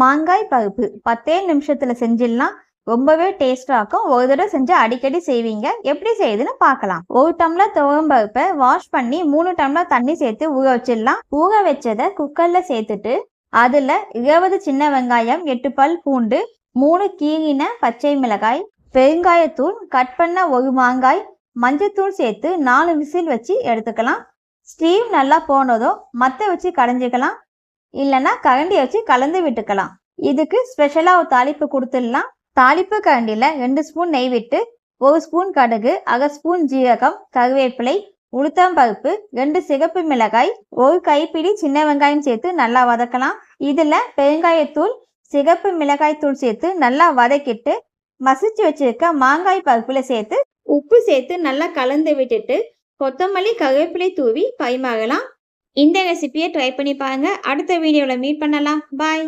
மாங்காய் பருப்பு. பத்தே நிமிஷத்துல செஞ்சிடலாம். ரொம்பவே டேஸ்டா இருக்கும். ஒரு தடவை செஞ்சு அடிக்கடி செய்வீங்க. எப்படி செய்யுதுன்னு பார்க்கலாம். ஒரு டம்ளர் துவரம் பருப்பை வாஷ் பண்ணி மூணு டம்ளர் தண்ணி சேர்த்து ஊற வச்சிடலாம். ஊற வச்சதை குக்கர்ல சேர்த்துட்டு அதுல இருபது சின்ன வெங்காயம் எட்டு பல் பூண்டு மூணு கீறின பச்சை மிளகாய் பெருங்காயத்தூள் கட் பண்ண ஒரு மாங்காய் மஞ்சத்தூள் சேர்த்து நாலு விசில் வச்சு எடுத்துக்கலாம். ஸ்டீம் நல்லா போனதும் மத்த வச்சு கடைஞ்சிக்கலாம். இல்லைன்னா கரண்டி வச்சு கலந்து விட்டுக்கலாம். இதுக்கு ஸ்பெஷலாக ஒரு தாளிப்பு கொடுத்துடலாம். தாளிப்பு கரண்டியில் ரெண்டு ஸ்பூன் நெய் விட்டு ஒரு ஸ்பூன் கடுகு அரை ஸ்பூன் ஜீரகம் கருவேப்பிலை உளுத்தம்பருப்பு ரெண்டு சிகப்பு மிளகாய் ஒரு கைப்பிடி சின்ன வெங்காயம் சேர்த்து நல்லா வதக்கலாம். இதில் பெருங்காயத்தூள் சிகப்பு மிளகாய் தூள் சேர்த்து நல்லா வதக்கிட்டு மசிச்சு வச்சிருக்க மாங்காய் பருப்பில் சேர்த்து உப்பு சேர்த்து நல்லா கலந்து விட்டுட்டு கொத்தமல்லி கருவேப்பிலை தூவி பரிமாறலாம். இந்த ரெசிபியை ட்ரை பண்ணி பாருங்கள் அடுத்த வீடியோவில் மீட் பண்ணலாம். பாய்